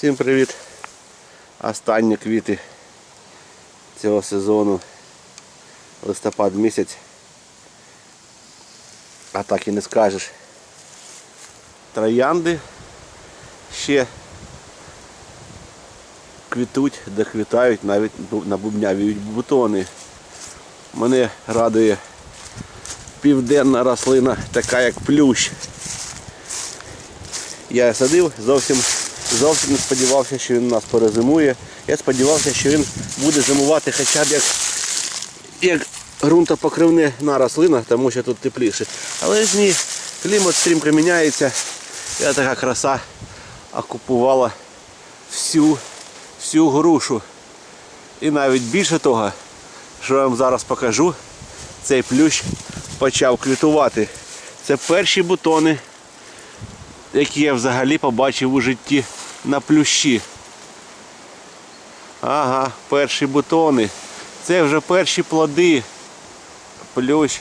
Всім привіт! Останні квіти цього сезону. Листопад місяць. А так і не скажеш. Троянди ще квітуть, доквітають, навіть набубнявіють бутони. Мене радує південна рослина, така як плющ. Я садив, зовсім, зовсім не сподівався, що він у нас перезимує. Я сподівався, що він буде зимувати хоча б як, як ґрунтопокривна рослина, тому що тут тепліше. Але ж ні, клімат стрімко міняється. І така краса окупувала всю, всю грушу. І навіть більше того, що я вам зараз покажу, цей плющ почав квітувати. Це перші бутони які я взагалі побачив у житті на плющі. Ага, перші бутони. Це вже перші плоди. Плющ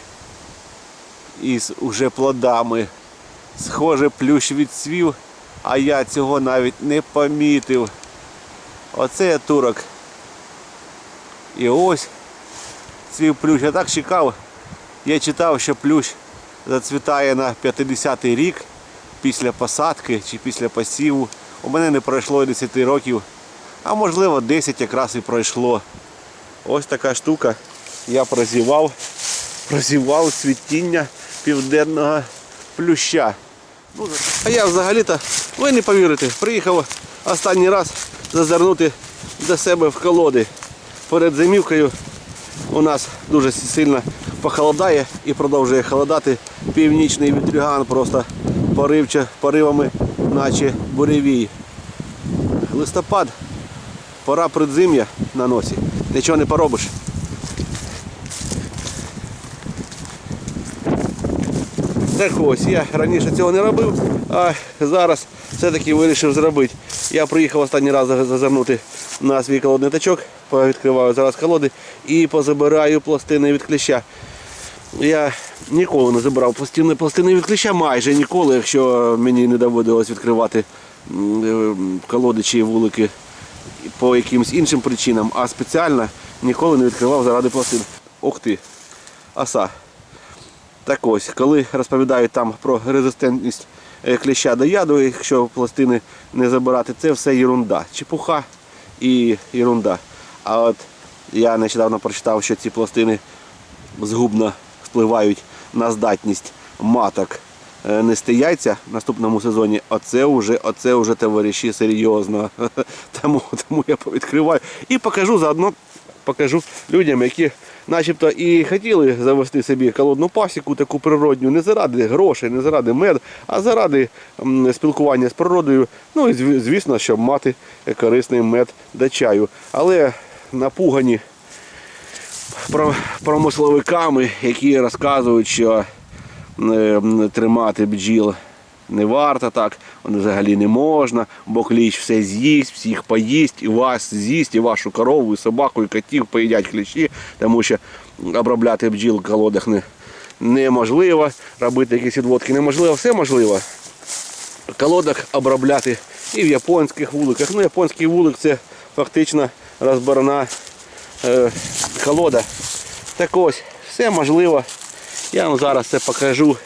із уже плодами. Схоже, плющ відцвів, а я цього навіть не помітив. Оце я турок. І ось цвів плющ. Я так чекав. Я читав, що плющ зацвітає на 50-й рік після посадки чи після посіву. У мене не пройшло і 10 років, а можливо 10 якраз і пройшло. Ось така штука. Я прозівав, прозівав цвітіння південного плюща. Ну, а я взагалі-то, ви не повірите, приїхав останній раз зазирнути до себе в колоди. Перед зимівкою у нас дуже сильно похолодає і продовжує холодати. Північний вітрюган просто поривче, поривами, наче буревій. Листопад, пора предзим'я на носі. Нічого не поробиш. Так ось, я раніше цього не робив, а зараз все-таки вирішив зробити. Я приїхав останній раз зазирнути на свій колодний тачок, відкриваю зараз колоди і позабираю пластини від кліща. Я ніколи не забирав пластини, пластини від кліща, майже ніколи, якщо мені не доводилось відкривати е, колоди чи вулики по якимось іншим причинам, а спеціально ніколи не відкривав заради пластин. Ух ти, оса. Так ось, коли розповідають там про резистентність е, кліща до яду, якщо пластини не забирати, це все ерунда. Чепуха і ерунда. А от я нещодавно прочитав, що ці пластини згубно впливають на здатність маток е, нести яйця в наступному сезоні. Оце вже, оце вже товариші серйозно. Тому, тому я повідкриваю і покажу заодно покажу людям, які начебто і хотіли завести собі колодну пасіку, таку природню, не заради грошей, не заради мед, а заради спілкування з природою. Ну і звісно, щоб мати корисний мед до чаю. Але напугані промисловиками, які розказують, що тримати бджіл не варто так, взагалі не можна, бо кліщ все з'їсть, всіх поїсть, і вас з'їсть, і вашу корову, і собаку, і котів поїдять кліщі, тому що обробляти бджіл в колодах не, неможливо, робити якісь відводки неможливо, все можливо. Колодах обробляти і в японських вуликах. Ну, японський вулик це фактично розборна е, колода. Так ось, все можливо. Я вам зараз це покажу.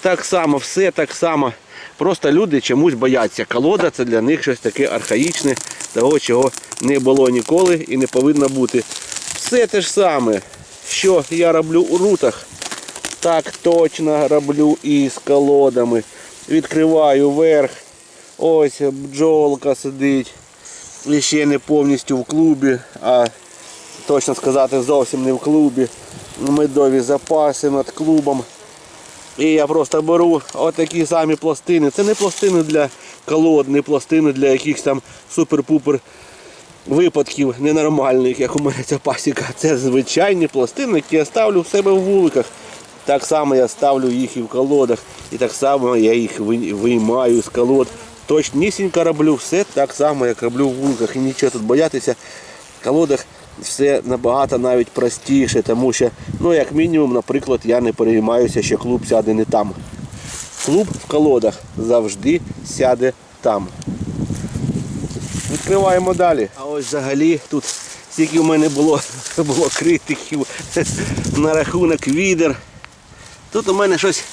Так само, все так само. Просто люди чомусь бояться. Колода це для них щось таке архаїчне, того, чого не було ніколи і не повинно бути. Все те ж саме, що я роблю у рутах, так точно роблю і з колодами. Відкриваю верх. Ось бджолка сидить. І ще не повністю в клубі, а точно сказати зовсім не в клубі. Медові запаси над клубом. І я просто беру отакі самі пластини. Це не пластини для колод, не пластини для якихось там супер-пупер випадків ненормальних, як у мене ця пасіка. Це звичайні пластини, які я ставлю в себе в вуликах. Так само я ставлю їх і в колодах. І так само я їх виймаю з колод. Точнісінько роблю все так само, як роблю в вуликах. І нічого тут боятися. В колодах все набагато навіть простіше, тому що, ну, як мінімум, наприклад, я не переймаюся, що клуб сяде не там. Клуб в колодах завжди сяде там. Відкриваємо далі. А ось взагалі тут стільки в мене було, було критиків на рахунок відер. Тут у мене щось.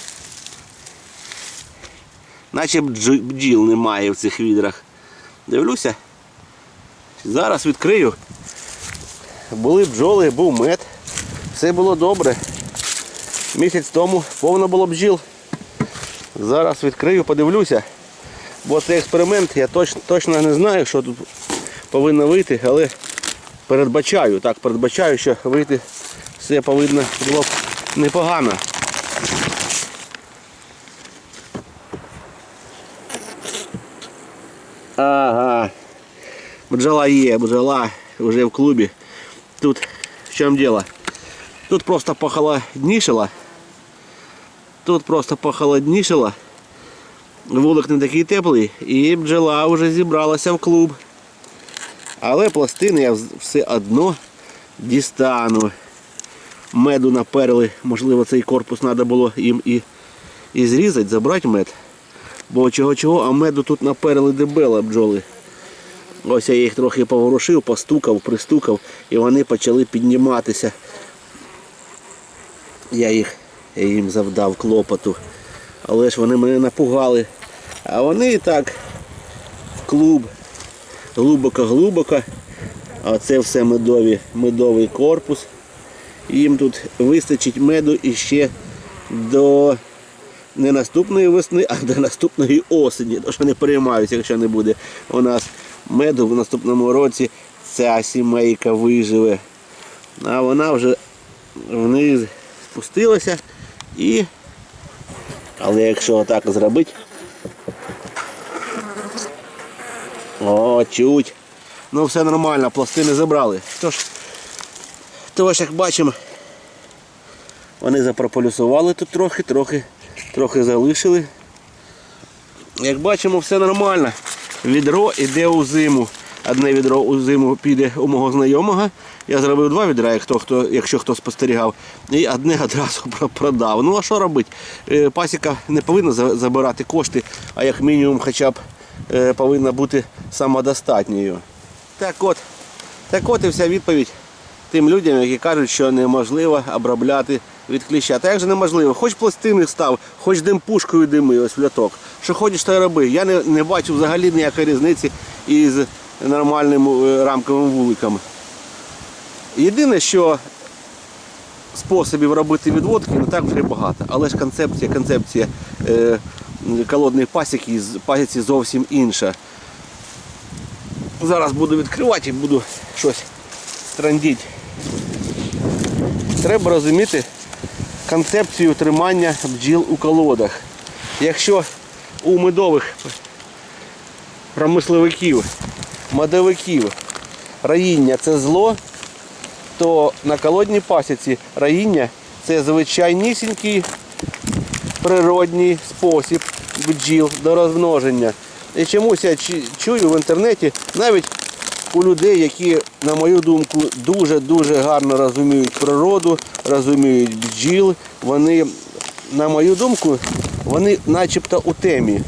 Наче бджіл немає в цих відрах. Дивлюся. Зараз відкрию. Були бджоли, був мед. Все було добре. Місяць тому повно було бджіл. Зараз відкрию, подивлюся. Бо це експеримент, я точно, точно не знаю, що тут повинно вийти, але передбачаю, так, передбачаю, що вийти все повинно було б непогано. Ага. Бджола є, бджола вже в клубі. Тут в чому діло? Тут просто похолоднішало. Тут просто похолоднішало. Вулик не такий теплий і бджола вже зібралася в клуб. Але пластини я все одно дістану. Меду наперли, можливо, цей корпус треба було їм і, і зрізати, забрати мед. Бо чого-чого, а меду тут наперли дебела бджоли. Ось я їх трохи поворушив, постукав, пристукав і вони почали підніматися. Я їх я їм завдав клопоту. Але ж вони мене напугали. А вони і так в клуб глибоко-глибоко. А це все медові, медовий корпус. Їм тут вистачить меду іще до не наступної весни, а до наступної осені. Тож не переймаюся, якщо не буде у нас меду в наступному році ця сімейка виживе. А вона вже вниз спустилася і. Але якщо отак зробити. О, чуть. Ну все нормально, пластини забрали. Тож, тож як бачимо, вони запрополюсували тут трохи, трохи, трохи залишили. Як бачимо, все нормально. Відро йде у зиму. Одне відро у зиму піде у мого знайомого. Я зробив два відра, як хто, якщо хто спостерігав. І одне одразу про- продав. Ну а що робити? Е, Пасіка не повинна забирати кошти, а як мінімум хоча б е, повинна бути самодостатньою. Так от, так от і вся відповідь тим людям, які кажуть, що неможливо обробляти від кліща. Та як же неможливо? Хоч пластини став, хоч димпушкою дими, ось в льоток. Що хочеш, то й роби. Я не, не бачу взагалі ніякої різниці із нормальним е, рамковим вуликом. Єдине, що способів робити відводки не так вже багато. Але ж концепція, концепція е, колодної пасіки пасіці зовсім інша. Зараз буду відкривати і буду щось трандіть. Треба розуміти концепцію тримання бджіл у колодах. Якщо у медових промисловиків, медовиків раїння це зло, то на колодній пасіці раїння це звичайнісінький природній спосіб бджіл до розмноження. І чомусь я чую в інтернеті навіть у людей, які, на мою думку, дуже-дуже гарно розуміють природу, розуміють бджіл, вони, на мою думку, вони начебто у темі.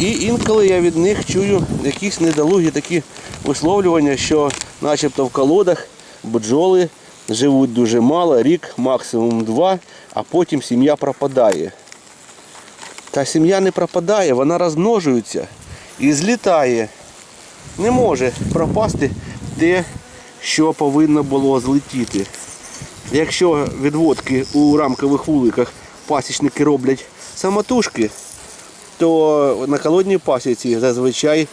І інколи я від них чую якісь недолугі такі висловлювання, що начебто в колодах бджоли живуть дуже мало, рік, максимум два, а потім сім'я пропадає. Та сім'я не пропадає, вона розмножується і злітає. Не може пропасти те, що повинно було злетіти. Якщо відводки у рамкових вуликах пасічники роблять самотужки, то на колодній пасіці зазвичай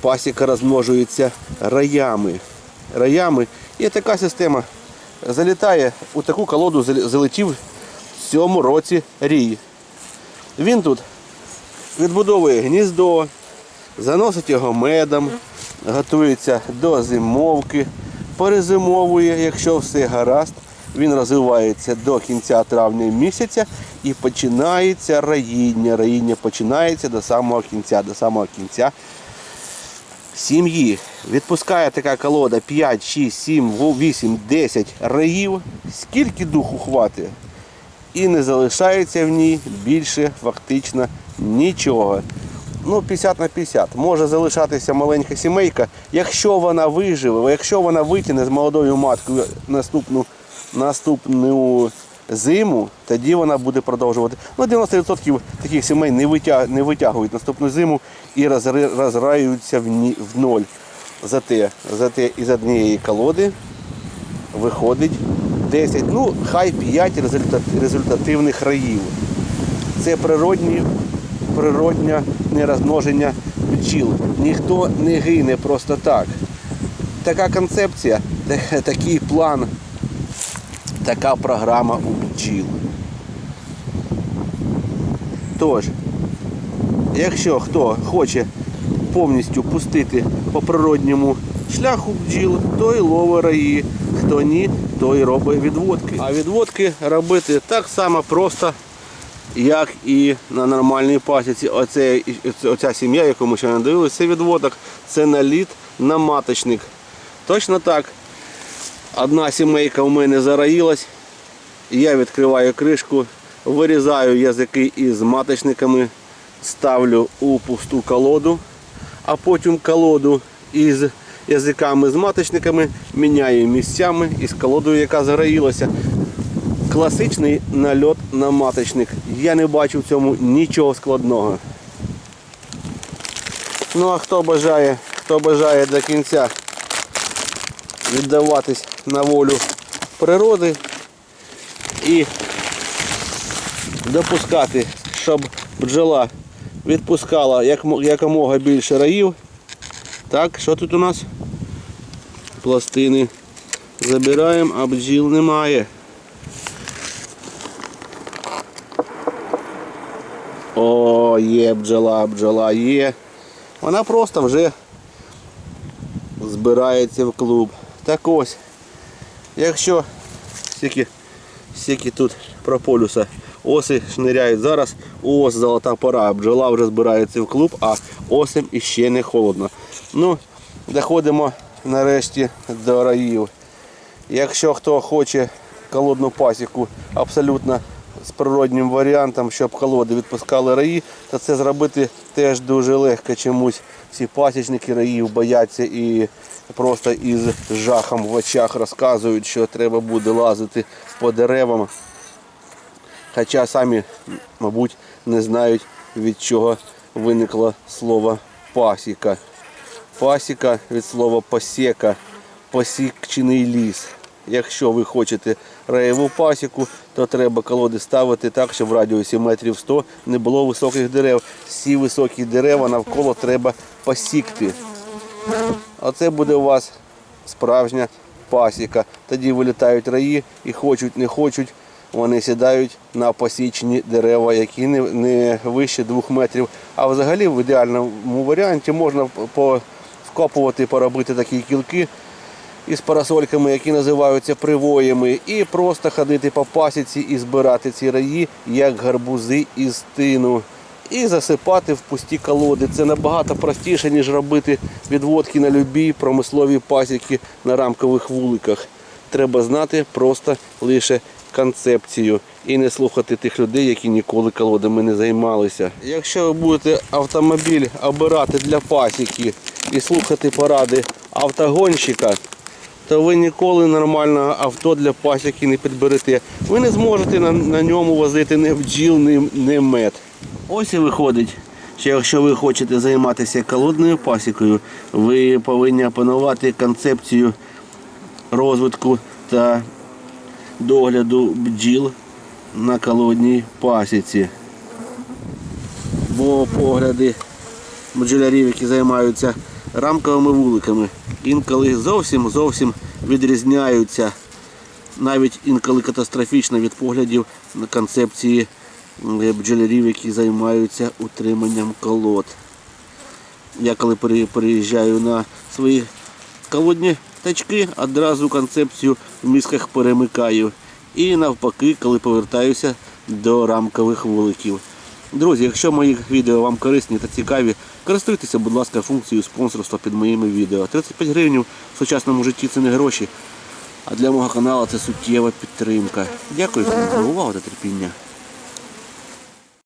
пасіка розмножується раями. Раями. І така система залітає у таку колоду залетів в цьому році рій. Він тут відбудовує гніздо, заносить його медом, готується до зимовки, перезимовує, якщо все гаразд. Він розвивається до кінця травня місяця і починається раїння. Раїння починається до самого кінця, до самого кінця сім'ї. Відпускає така колода 5, 6, 7, 8, 10 раїв. Скільки духу хватить? І не залишається в ній більше фактично нічого. Ну, 50 на 50. Може залишатися маленька сімейка, якщо вона виживе, якщо вона витягне з молодою маткою наступну, наступну зиму, тоді вона буде продовжувати. Ну, 90% таких сімей не, витяг, не витягують наступну зиму і розраюються в, в ноль. Зате, зате із однієї колоди виходить 10, ну хай 5 результат, результативних раїв. Це природні, природнє нерозмноження бджіл. Ніхто не гине просто так. Така концепція, такий план, така програма у бджіл. Тож, якщо хто хоче повністю пустити по природньому шляху бджіл, той ловить раї. Хто ні, той робить відводки. А відводки робити так само просто, як і на нормальній пасіці. Оце, оця сім'я, яку ми ще не дивилися, це відводок, це наліт на маточник. Точно так. Одна сімейка у мене зараїлась. Я відкриваю кришку, вирізаю язики із маточниками, ставлю у пусту колоду, а потім колоду із язиками з маточниками міняю місцями із колодою, яка заграїлася. Класичний нальот на маточник. Я не бачу в цьому нічого складного. Ну а хто бажає, хто бажає до кінця віддаватись на волю природи і допускати, щоб бджола відпускала якомога більше раїв. Так, що тут у нас? Пластини забираємо, а бджіл немає. О, є бджола, бджола є. Вона просто вже збирається в клуб. Так ось, якщо стільки, стільки тут прополюса оси шниряють зараз, ось золота пора, бджола вже збирається в клуб, а осем іще не холодно. Ну, доходимо нарешті до раїв. Якщо хто хоче колодну пасіку абсолютно з природнім варіантом, щоб колоди відпускали раї, то це зробити теж дуже легко чомусь. Всі пасічники раїв бояться і просто із жахом в очах розказують, що треба буде лазити по деревам. Хоча самі, мабуть, не знають, від чого виникло слово пасіка. Пасіка від слова посіка, посікчений ліс. Якщо ви хочете раєву пасіку, то треба колоди ставити так, щоб в радіусі метрів 100 не було високих дерев. Всі високі дерева навколо треба посікти. Оце буде у вас справжня пасіка. Тоді вилітають раї і хочуть, не хочуть, вони сідають на посічені дерева, які не, не вище двох метрів. А взагалі в ідеальному варіанті можна по- вкопувати, поробити такі кілки із парасольками, які називаються привоями, і просто ходити по пасіці і збирати ці раї, як гарбузи із тину. І засипати в пусті колоди. Це набагато простіше, ніж робити відводки на любі промислові пасіки на рамкових вуликах. Треба знати просто лише концепцію і не слухати тих людей, які ніколи колодами не займалися. Якщо ви будете автомобіль обирати для пасіки і слухати поради автогонщика, то ви ніколи нормального авто для пасіки не підберете. Ви не зможете на, на ньому возити ні бджіл, ні, ні мед. Ось і виходить, що якщо ви хочете займатися колодною пасікою, ви повинні опанувати концепцію розвитку та догляду бджіл на колодній пасіці. Бо погляди бджолярів, які займаються рамковими вуликами, інколи зовсім зовсім відрізняються, навіть інколи катастрофічно від поглядів на концепції бджолярів, які займаються утриманням колод. Я коли переїжджаю на свої колодні тачки, одразу концепцію в мізках перемикаю. І навпаки, коли повертаюся до рамкових вуликів. Друзі, якщо мої відео вам корисні та цікаві, користуйтеся, будь ласка, функцією спонсорства під моїми відео. 35 гривень в сучасному житті це не гроші, а для мого каналу це суттєва підтримка. Дякую за увагу та терпіння.